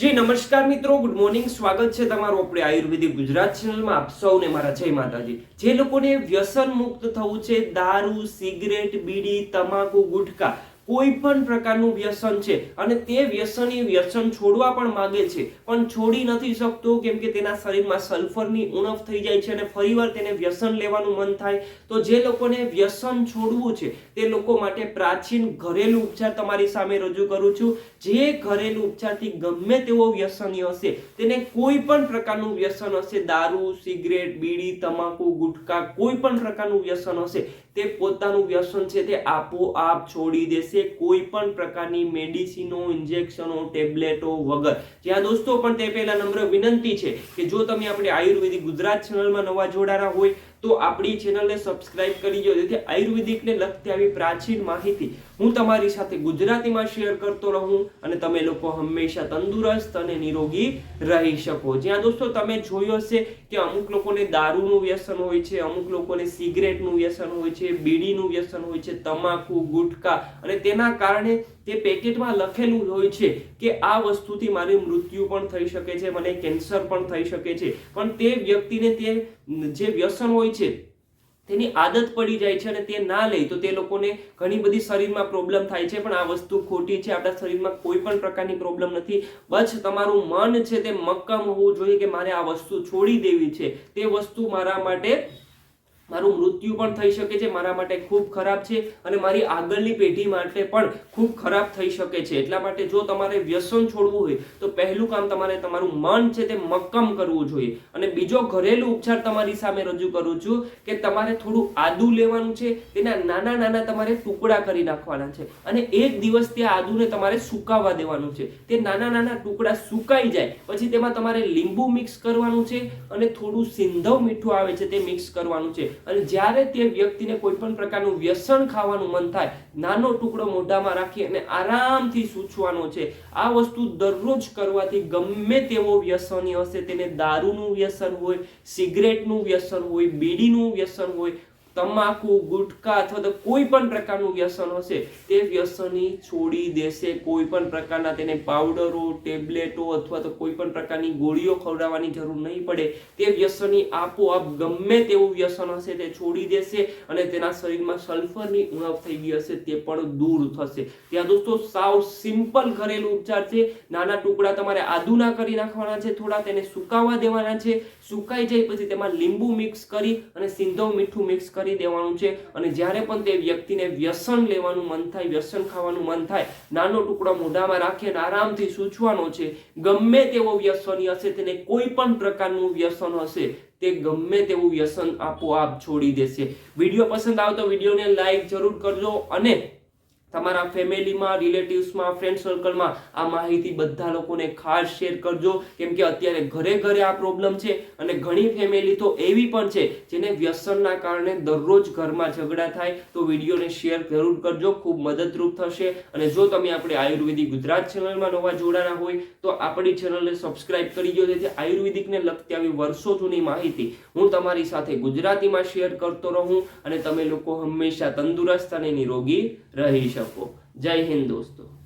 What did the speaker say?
જી, નમસ્કાર મિત્રો. Good morning સ્વાગત છે તમારું આપણે આયુર્વેદિક ગુજરાત ચેનલમાં આપ સૌને મારા જય માતાજી. જે લોકોને વ્યસન મુક્ત થવું છે, દારૂ, સિગરેટ, બીડી, તમાકુ ગુટખા કોઈ પણ પ્રકારનું વ્યસન છે. અને તે વ્યસની વ્યસન છોડવા પણ માગે છે. પણ છોડી નથી શકતો, કેમ કે તેના શરીરમાં સલ્ફરની ઉણપ થઈ જાય છે અને ફરીવાર તેને વ્યસન લેવાનું મન થાય. તો જે લોકોને વ્યસન છોડવું છે, તે લોકો માટે પ્રાચીન ઘરેલું ઉપચાર તમારી સામે રજૂ કરું છું. જે ઘરેલું ઉપચારથી ગમે તેવો વ્યસની હશે, તેને કોઈ પણ પ્રકારનું વ્યસન હશે. દારૂ, સિગરેટ, બીડી, તમાકુ ગુટખા કોઈ પણ પ્રકારનું વ્યસન હશે, તે પોતાનું વ્યસન છે, તે આપોઆપ છોડી દેશે. કોઈ પણ પ્રકારની મેડિસિનો, ઇન્જેક્શનો, ટેબ્લેટો વગર. જ્યાં દોસ્તો, પણ તે પહેલા નમ્ર વિનંતી છે કે જો તમે આપણે આયુર્વેદિક ગુજરાત ચેનલમાં નવા જોડાયા હોય, તો આપણી ચેનલને સબસ્ક્રાઇબ કરી દો. જેથી આયુર્વેદિકને લગતી આવી પ્રાચીન માહિતી હું તમારી સાથે ગુજરાતીમાં શેર કરતો રહું અને તમે લોકો હંમેશા તંદુરસ્ત અને નિરોગી રહી શકો. જ્યાં દોસ્તો, તમે જોયું હશે કે અમુક લોકોને દારૂનું વ્યસન હોય છે, અમુક લોકોને સિગરેટનું વ્યસન હોય છે, બીડીનું વ્યસન હોય છે, તમાકુ ગુટખા અને તેના કારણે તે પેકેટમાં લખેલું હોય છે કે આ વસ્તુથી મારી મૃત્યુ પણ થઈ શકે છે, મને કેન્સર પણ થઈ શકે છે. પણ તે વ્યક્તિને તે જે વ્યસન હોય છે, તેની આદત પડી જાય છે અને તે ના લે, તો તે લોકોને ઘણી બધી શરીરમાં પ્રોબ્લેમ થાય છે. પણ આ વસ્તુ ખોટી છે, આપણા શરીરમાં કોઈ પણ પ્રકારની પ્રોબ્લેમ નથી. બસ તમારું મન છે તે મક્કમ હોવું જોઈએ કે મારે આ વસ્તુ છોડી દેવી છે. તે વસ્તુ મારા માટે મારું મૃત્યુ પણ થઈ શકે છે, મારા માટે ખૂબ ખરાબ છે અને મારી આગળની પેઢી માટે પણ ખૂબ ખરાબ થઈ શકે છે. એટલા માટે જો તમારે વ્યસન છોડવું હોય, તો પહેલું કામ તમારે તમારું મન છે તે મક્કમ કરવું જોઈએ. અને બીજો ઘરેલું ઉપચાર તમારી સામે રજૂ કરું છું કે તમારે થોડું આદુ લેવાનું છે, તેના નાના નાના તમારે ટુકડા કરી નાખવાના છે. અને એક દિવસ તે આદુને તમારે સુકાવા દેવાનું છે. તે નાના નાના ટુકડા સુકાઈ જાય, પછી તેમાં તમારે લીંબુ મિક્સ કરવાનું છે અને થોડું સિંધવ મીઠું આવે છે તે મિક્સ કરવાનું છે. અને જ્યારે તે વ્યક્તિને કોઈ પણ પ્રકારનું વ્યસન ખાવાનું મન થાય, નાનો ટુકડો મોઢામાં રાખી અને આરામથી સૂચવાનો છે, આ વસ્તુ દરરોજ કરવાથી ગમે તેવો વ્યસની હશે. તેને દારૂનું વ્યસન હોય, સિગરેટનું વ્યસન હોય, બીડીનું વ્યસન હોય તમાકુ, ગુટકા અથવા તો કોઈ પણ પ્રકારનું વ્યસન હશે, તે વ્યસની છોડી દેશે. કોઈ પણ પ્રકારના તેને પાવડરો, ટેબ્લેટો અથવા તો કોઈ પણ પ્રકારની ગોળીઓ ખવડાવવાની જરૂર નહીં પડે. તે વ્યસની આપોઆપ ગમે તેવું વ્યસન હશે તે છોડી દેશે અને તેના શરીરમાં સલ્ફરની ઉણપ થઈ ગઈ હશે તે પણ દૂર થશે. ત્યાં દોસ્તો સાવ સિમ્પલ ઘરેલું ઉપચાર છે. નાના ટુકડા તમારે આદુના કરી નાખવાના છે, થોડા તેને સુકાવા દેવાના છે. સુકાઈ જાય પછી તેમાં લીંબુ મિક્સ કરી અને સિંધવ મીઠું મિક્સ કરી દેવાનું છે અને જ્યારે પણ તે વ્યક્તિને વ્યસન લેવાનું મન થાય, વ્યસન ખાવાનું મન થાય, નાનો ટુકડો મોઢામાં રાખી અને આરામથી સૂચવાનો છે, ગમે તેવો વ્યસની હશે, તેને કોઈ પણ પ્રકારનું વ્યસન હશે, તે ગમે તેવું વ્યસન આપોઆપ છોડી દેશે. વીડિયો પસંદ આવે તો વિડીયોને લાઈક જરૂર કરજો અને તમારા ફેમિલીમાં, રિલેટિવ્સમાં ફ્રેન્ડ સર્કલમાં આ માહિતી બધા લોકોને ખાસ શેર કરજો. કેમ કે અત્યારે ઘરે ઘરે આ પ્રોબ્લેમ છે અને ઘણી ફેમિલી તો એવી પણ છે જેને વ્યસનના કારણે દરરોજ ઘરમાં ઝઘડા થાય તો વિડીયોને શેર જરૂર કરજો. ખૂબ મદદરૂપ થશે. અને જો તમે આપણે આયુર્વેદિક ગુજરાત ચેનલમાં નવા જોડાના હોય તો આપણી ચેનલને સબસ્ક્રાઇબ કરી દો. જેથી આયુર્વેદિકને લગતી આવી વર્ષો જૂની માહિતી હું તમારી સાથે ગુજરાતીમાં શેર કરતો રહું અને તમે લોકો હંમેશા તંદુરસ્ત અને નિરોગી રહી શકો જય હિન્દ દોસ્તો.